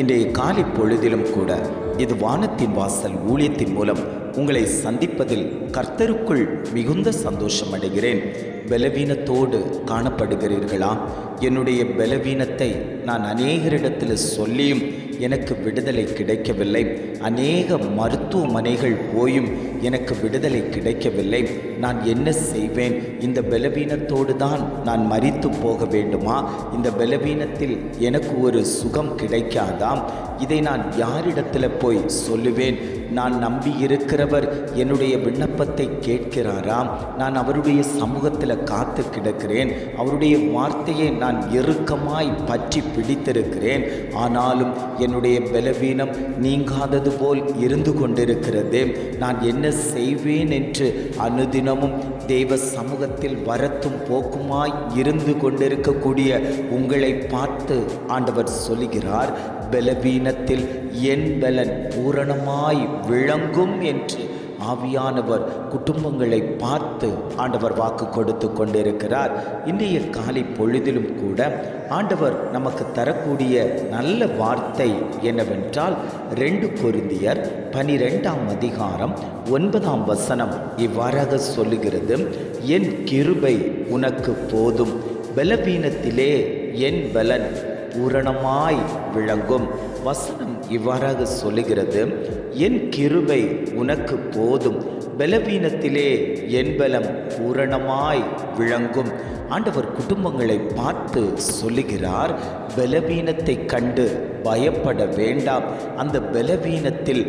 இன்றைய காலை பொழுதிலும் கூட இது வானத்தின் வாசல் ஊழியத்தின் மூலம் உங்களை சந்திப்பதில் கர்த்தருக்குள் மிகுந்த சந்தோஷம் அடைகிறேன் பலவீனத்தோடு காணப்படுகிறீர்களா? என்னுடைய பலவீனத்தை நான் அநேகரிடத்தில் சொல்லியும் எனக்கு விடுதலை கிடைக்கவில்லை. அநேக மருத்துவமனைகள் போயும் எனக்கு விடுதலை கிடைக்கவில்லை. நான் என்ன செய்வேன்? இந்த பலவீனத்தோடு தான் நான் மறித்து போக வேண்டுமா? இந்த பலவீனத்தில் எனக்கு ஒரு சுகம் கிடைக்காதாம் இதை நான் யாரிடத்தில் போய் சொல்லுவேன்? நான் நம்பி இருக்கிறவர் என்னுடைய விண்ணப்பத்தை கேட்கிறாராம் நான் அவருடைய சமூகத்தில் காத்து கிடக்கிறேன். அவருடைய வார்த்தையை நான் இறுக்கமாய் பற்றி பிடித்திருக்கிறேன். ஆனாலும் என்னுடைய பலவீனம் நீங்காதது போல் இருந்து கொண்டிருக்கிறது. நான் என்ன செய்வேன் என்று அனுதினம் இன்னமும் தேவ சமூகத்தில் வரத்தும் போக்குமாய் இருந்து கொண்டிருக்கக்கூடிய உங்களை பார்த்து ஆண்டவர் சொல்லுகிறார் பலவீனத்தில் என் பலன் பூரணமாய் விளங்கும் என்று ஆவியானவர் குடும்பங்களை பார்த்து ஆண்டவர் வாக்கு கொடுத்து கொண்டிருக்கிறார். இன்றைய காலை பொழுதிலும் கூட ஆண்டவர் நமக்கு தரக்கூடிய நல்ல வார்த்தை என்னவென்றால் ரெண்டு பொருந்தியர் பனிரெண்டாம் அதிகாரம் ஒன்பதாம் வசனம் இவ்வாறாக சொல்லுகிறது என் கிருபை உனக்கு போதும். பலவீனத்திலே என் பலன் பூரணமாய் விளங்கும். வசனம் இவ்வாறாக சொல்லுகிறது என் கிருபை உனக்கு போதும். பலவீனத்திலே என் பலம் பூரணமாய் விளங்கும். ஆண்டவர் குடும்பங்களை பார்த்து சொல்லுகிறார் பலவீனத்தை கண்டு பயப்பட வேண்டாம். அந்த பலவீனத்தில்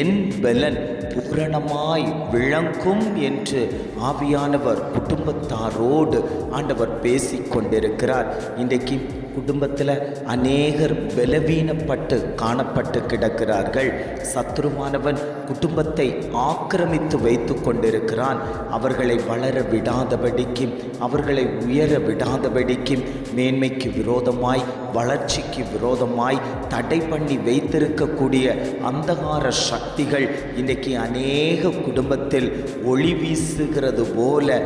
என் பலன் பூரணமாய் விளங்கும் என்று ஆவியானவர் குடும்பத்தாரோடு ஆண்டவர் பேசிக் கொண்டிருக்கிறார் இன்றைக்கு குடும்பத்தில் அநேகர் பலவீனப்பட்டு காணப்பட்டு கிடக்கிறார்கள். சத்ருமானவன் குடும்பத்தை ஆக்கிரமித்து வைத்து கொண்டிருக்கிறான் அவர்களை வளர விடாதபடிக்கு அவர்களை உயர விடாதபடிக்கு மேன்மைக்கு விரோதமாய் வளர்ச்சிக்கு விரோதமாய் தடை பண்ணி வைத்திருக்கக்கூடிய அந்தகார சக்திகள் இன்றைக்கு அநேக குடும்பத்தில் ஒளி வீசுகிறது போல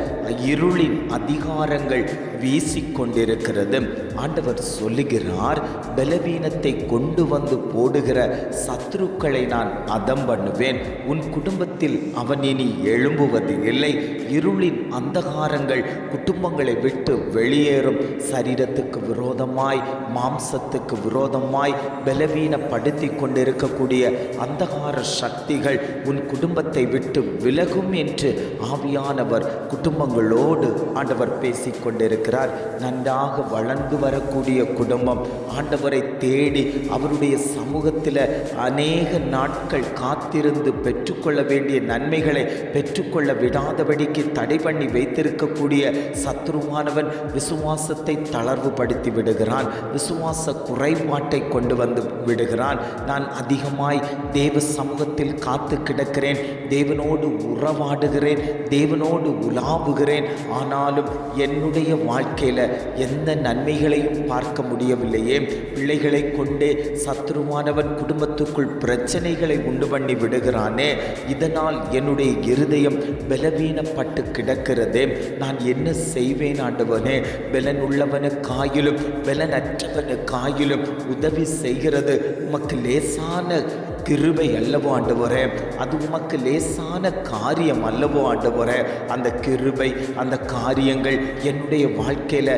இருளின் அதிகாரங்கள் வீசிக்கொண்டிருக்கிறது. ஆண்டவர் சொல்லுகிறார் பலவீனத்தை கொண்டு வந்து போடுகிற சத்ருக்களை நான் அதம் பண்ணுவேன். தருவேன் உன் குடும்பத்தை குடும்பத்தில் அவன் இனி எழும்புவது இல்லை. இருளின் அந்தகாரங்கள் குடும்பங்களை விட்டு வெளியேறும். சரீரத்துக்கு விரோதமாய் மாம்சத்துக்கு விரோதமாய் பலவீனப்படுத்தி கொண்டிருக்கக்கூடிய அந்தகார சக்திகள் உன் குடும்பத்தை விட்டு விலகும் என்று ஆவியானவர் குடும்பங்களோடு ஆண்டவர் பேசிக் கொண்டிருக்கிறார். நன்றாக வளர்ந்து வரக்கூடிய குடும்பம் ஆண்டவரை தேடி அவருடைய சமூகத்தில் அநேக நாட்கள் காத்திருந்து பெற்றுக்கொள்ள வேண்டும். வேண்டிய நன்மைகளை பெற்றுக்கொள்ள விடாதபடிக்கு தடை பண்ணி வைத்திருக்கக்கூடிய சத்ருவானவன் விசுவாசத்தை தளர்வுபடுத்தி விடுகிறான். விசுவாச குறைபாட்டை கொண்டு வந்து விடுகிறான். நான் அதிகமாய் தேவ சமூகத்தில் காத்து கிடக்கிறேன். தேவனோடு உறவாடுகிறேன். தேவனோடு உலாவுகிறேன். ஆனாலும் என்னுடைய வாழ்க்கையில் எந்த நன்மைகளையும் பார்க்க முடியவில்லையே. பிள்ளைகளை கொண்டே சத்ருவானவன் குடும்பத்துக்குள் பிரச்சனைகளை உண்டு பண்ணி விடுகிறானே. இதன் இதனால் என்னுடைய இருதயம் பலவீனப்பட்டு கிடக்கிறதே. நான் என்ன செய்வேன் ஆண்டவனே? பலன் அச்சவனு காயிலும் உதவி செய்கிறது. உமக்கு லேசான கிருபை அல்லவோ ஆண்டவரே அது உமக்கு லேசான காரியம் அல்லவோ ஆண்டவரே அந்த கிருபை அந்த காரியங்கள் என்னுடைய வாழ்க்கையில்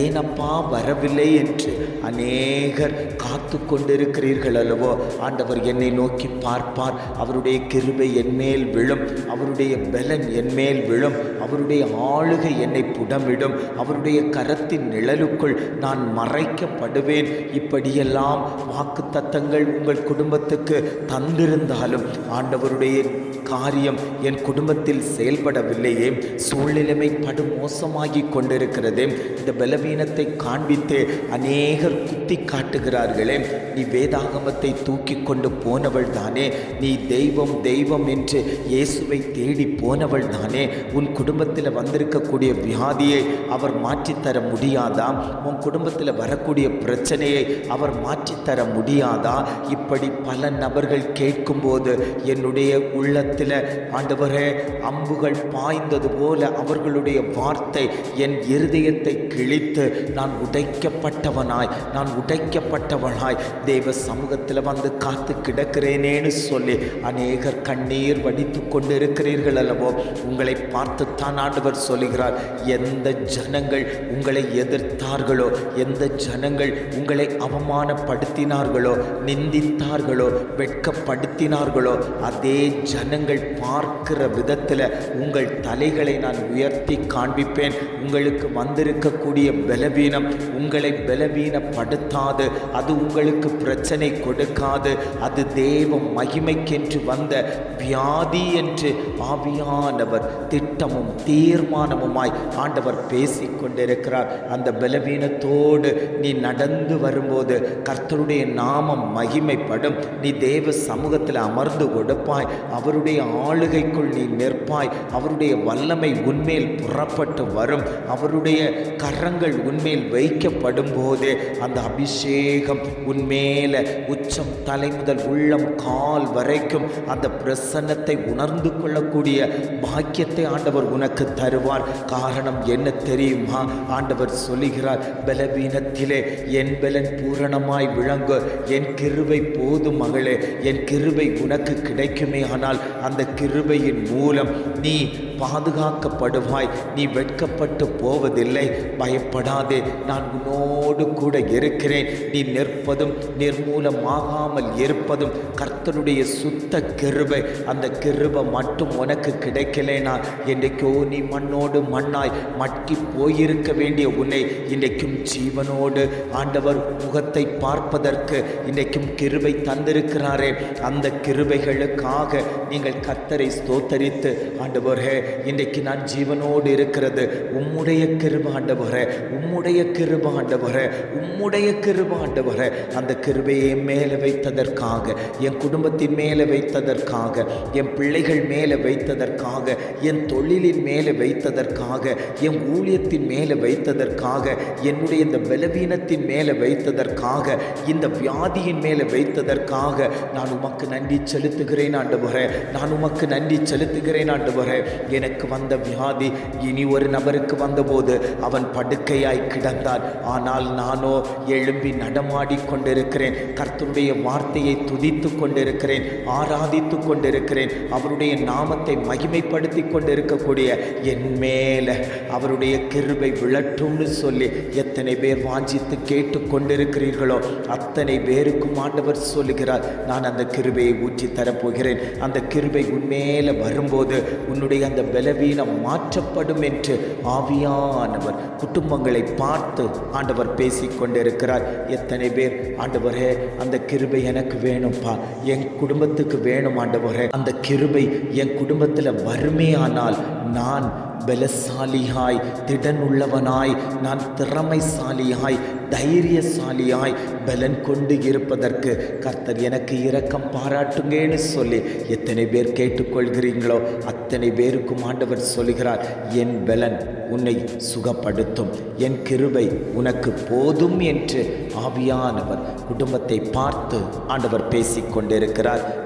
ஏனப்பா வரவில்லை என்று அநேகர் காத்து கொண்டிருக்கிறீர்கள் அல்லவோ ஆண்டவர் என்னை நோக்கி பார்ப்பார். அவருடைய கிருபை என்மேல் விழும் அவருடைய பலன் என்மேல் விழும் அவருடைய ஆளுகை என்னை புடமிடும் அவருடைய கரத்தின் நிழலுக்குள் நான் மறைக்கப்படுவேன். இப்படியெல்லாம் வாக்கு தத்தங்கள் உங்கள் குடும்பத்துக்கு தந்திருந்தாலும் ஆண்டவருடைய காரியம் என் குடும்பத்தில் செயல்படவில்லையே. சூழ்நிலைமை படு மோசமாகி கொண்டிருக்கிறதே. இந்த பலவீனத்தை காண்பித்து அநேகர் குத்தி காட்டுகிறார்களே. நீ வேதாகமத்தை தூக்கி கொண்டு போனவள் தானே. நீ தெய்வம் தெய்வம் என்று இயேசுவை தேடி போனவள் தானே. உன் குடும்பத்தில் வந்திருக்கக்கூடிய வியாதியை அவர் மாற்றித்தர முடியாதா? உன் குடும்பத்தில் வரக்கூடிய பிரச்சனையை அவர் மாற்றித்தர முடியாதா? இப்படி பல நபர் அவர்கள் கேட்கும்போது என்னுடைய உள்ளத்தில் ஆண்டவரே அம்புகள் பாய்ந்தது போல அவர்களுடைய வார்த்தை என் இருதயத்தை கிழித்து நான் உடைக்கப்பட்டவனாய் நான் உடைக்கப்பட்டவனாய். தேவ சமூகத்தில் வந்து காத்து கிடக்கிறேனேன்னு சொல்லி அநேகர் கண்ணீர் வடித்து கொண்டிருக்கிறீர்கள் அல்லவோ? உங்களை பார்த்துத்தான் ஆண்டவர் சொல்லுகிறார். எந்த ஜனங்கள் உங்களை எதிர்த்தார்களோ எந்த ஜனங்கள் உங்களை அவமானப்படுத்தினார்களோ நிந்தித்தார்களோ வெட்கப்படுத்தினார்களோ அதே ஜனங்கள் பார்க்கிற விதத்தில் உங்கள் தலைகளை நான் உயர்த்தி காண்பிப்பேன். உங்களுக்கு வந்திருக்கக்கூடிய பலவீனம் உங்களை பலவீனப்படுத்தாது. அது உங்களுக்கு பிரச்சனை கொடுக்காது. அது தேவ மகிமைக்கென்று வந்த வியாதி என்று ஆவியானவர் திட்டமும் தீர்மானமுமாய் ஆண்டவர் பேசி கொண்டிருக்கிறார் அந்த பலவீனத்தோடு நீ நடந்து வரும்போது கர்த்தருடைய நாமம் மகிமைப்படும். நீ தேவ சமூகத்தில் அமர்ந்து கொடுப்பாய். அவருடைய ஆளுகைக்குள் நீ நிற்பாய். அவருடைய வல்லமை உன்மேல் புறப்பட்டு வரும். அவருடைய கரங்கள் உன்மேல் வைக்கப்படும் போதே அந்த அபிஷேகம் உன்மேல உச்சம் தலை முதல் உள்ளம் கால் வரைக்கும் அந்த பிரசன்னத்தை உணர்ந்து கொள்ளக்கூடிய பாக்கியத்தை ஆண்டவர் உனக்கு தருவார். காரணம் என்ன தெரியுமா? ஆண்டவர் சொல்லுகிறார் பலவீனத்திலே என் பலன் பூரணமாய் விளங்கு. என் கிருவை போதும் மகளே. என் கிருபை உனக்கு கிடைக்குமே ஆனால் அந்த கிருபையின் மூலம் நீ பாதுகாக்கப்படுவாய். நீ வெட்கப்பட்டு போவதில்லை. பயப்படாதே. நான் உன்னோடு கூட இருக்கிறேன். நீ நிற்பதும் நிர்மூலமாகாமல் இருப்பதும் கர்த்தருடைய சுத்த கிருபை. அந்த கிருபை மட்டும் உனக்கு கிடைக்கலேனா என்றைக்கோ நீ மண்ணோடு மண்ணாய் மட்கி போயிருக்க வேண்டிய உன்னை இன்றைக்கும் ஜீவனோடு ஆண்டவர் முகத்தை பார்ப்பதற்கு இன்றைக்கும் கிருபை தந்திருக்கிறாரே. அந்த கிருபைகளுக்காக நீங்கள் கர்த்தரை ஸ்தோத்தரித்து ஆண்டவரே இன்றைக்கு நான் ஜீவனோடு இருக்கிறது. உம்முடைய கிருப ஆண்டவரே உம்முடைய கிருப ஆண்டவரே உம்முடைய கிருப ஆண்டவரே அந்த கிருபையை மேலே வைத்ததற்காக என் குடும்பத்தின் மேலே வைத்ததற்காக என் பிள்ளைகள் மேலே வைத்ததற்காக என் தொழிலின் மேலே வைத்ததற்காக என் ஊழியத்தின் மேலே வைத்ததற்காக என்னுடைய இந்த பலவீனத்தின் மேலே வைத்ததற்காக இந்த வியாதியின் மேலே வைத்ததற்காக நான் உமக்கு நன்றி செலுத்துகிறேன் ஆண்டவரே. நான் உமக்கு நன்றி செலுத்துகிறேன் ஆண்டவரே. எனக்கு வந்த வியாதி இனி ஒரு நபருக்கு வந்தபோது அவன் படுக்கையாய் கிடந்தான். ஆனால் நானோ எழும்பி நடமாடி கொண்டிருக்கிறேன். கர்த்தருடைய வார்த்தையை துதித்து கொண்டிருக்கிறேன் ஆராதித்து கொண்டிருக்கிறேன். அவருடைய நாமத்தை மகிமைப்படுத்தி கொண்டிருக்கக்கூடிய என் மேலே அவருடைய கிருபை விழட்டும்னு சொல்லி எத்தனை பேர் வாஞ்சித்து கேட்டு கொண்டிருக்கிறீர்களோ அத்தனை பேருக்கும் ஆண்டவர் சொல்லுகிறார் நான் அந்த கிருபையை ஊற்றி தரப்போகிறேன். அந்த கிருபை உன்மேல வரும்போது உன்னுடைய அந்த பலவீனம் மாற்றப்படும் என்று ஆவியானவர் குடும்பங்களை பார்த்து ஆண்டவர் பேசி கொண்டிருக்கிறார். எத்தனை பேர் ஆண்டவரே அந்த கிருபை எனக்கு வேணும்ப்பா. என் குடும்பத்துக்கு வேணும் ஆண்டவரே. அந்த கிருபை என் குடும்பத்தில் வறுமையானால் நான் பலசாலியாய் திடனுள்ளவனாய் நான் திறமைசாலியாய் தைரியசாலியாய் பலன் கொண்டு இருப்பதற்கு கர்த்தர் எனக்கு இரக்கம் பாராட்டுங்கன்னு சொல்லி எத்தனை பேர் கேட்டுக்கொள்கிறீங்களோ அத்தனை பேருக்கும் ஆண்டவர் சொல்கிறார் என் பலன் உன்னை சுகப்படுத்தும். என் கிருபை உனக்கு போதும் என்று ஆவியானவர் குடும்பத்தை பார்த்து ஆண்டவர் பேசிக் கொண்டிருக்கிறார்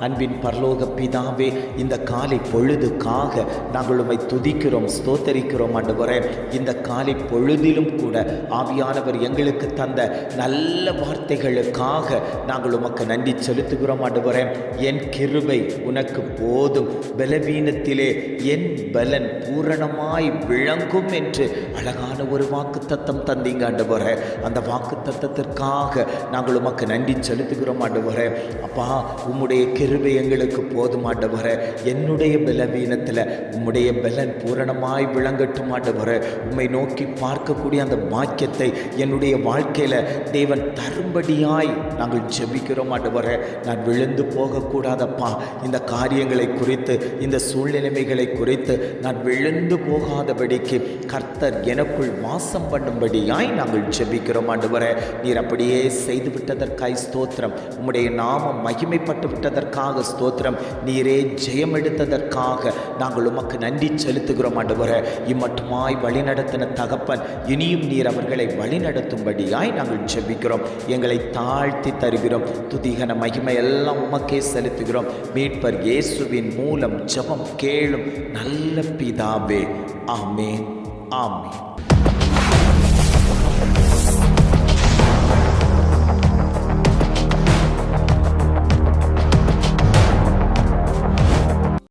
அன்பின் பரலோக பிதாவே இந்த காலை பொழுதுக்காக நாங்கள் உம்மை துதிக்கிறோம் ஸ்தோத்தரிக்கிறோம் ஆண்டவரே. இந்த காலை பொழுதிலும் கூட ஆவியானவர் எங்களுக்கு தந்த நல்ல வார்த்தைகளுக்காக நாங்கள் உமக்கு நன்றி செலுத்துகிறோம் ஆண்டவரே. என் கிருபை உனக்கு போதும். பலவீனத்திலே என் பலன் பூரணமாய் விளங்கும் என்று அழகான ஒரு வாக்கு தத்தம் தந்தீங்க ஆண்டவரே. அந்த வாக்கு தத்தத்திற்காக நாங்கள் உமக்கு நன்றி செலுத்துகிறோம் ஆண்டவரே. அப்பா உம்முடைய கிருபை எங்களுக்கு போதும் ஆண்டவரே. என்னுடைய பலவீனத்தில் உம்முடைய பலன் பூரணமாய் விளங்கட்டும் ஆண்டவரே. உம்மை நோக்கி பார்க்கக்கூடிய அந்த பாக்கியத்தை என்னுடைய வாழ்க்கையில் தேவன் தரும்படியாய் நாங்கள் ஜெபிக்கிறோம் ஆண்டவரே. நான் விழுந்து போகக்கூடாதப்பா. இந்த காரியங்களை குறித்து இந்த சூழ்நிலைமைகளை குறித்து நான் விழுந்து போகாதபடிக்கு கர்த்தர் எனக்குள் வாசம் பண்ணும்படியாய் நாங்கள் ஜெபிக்கிறோம் ஆண்டவரே. நீர் அப்படியே செய்து விட்டதற்காய் ஸ்தோத்திரம். உம்முடைய நாமம் மகிமைப்பட்டு விட்டதற்காக ஸ்தோத்திரம். நீரே ஜெயம் எடுத்ததற்காக நாங்கள் உமக்கு நன்றி செலுத்துகிறோம் ஆண்டவரே. இம்மட்டுமாய் வழிநடத்தின தகப்பன் இனியும் நீர் அவரை அவர்களை வழிநடத்தும்படியாய் நாங்கள் ஜெபிக்கிறோம். எங்களை தாழ்த்தி தருகிறோம். துதிகன மகிமை எல்லாம் உமக்கே செலுத்துகிறோம். மீட்பர் இயேசுவின் மூலம் ஜெபம் கேளும் நல்ல பிதாவே. ஆமே ஆமே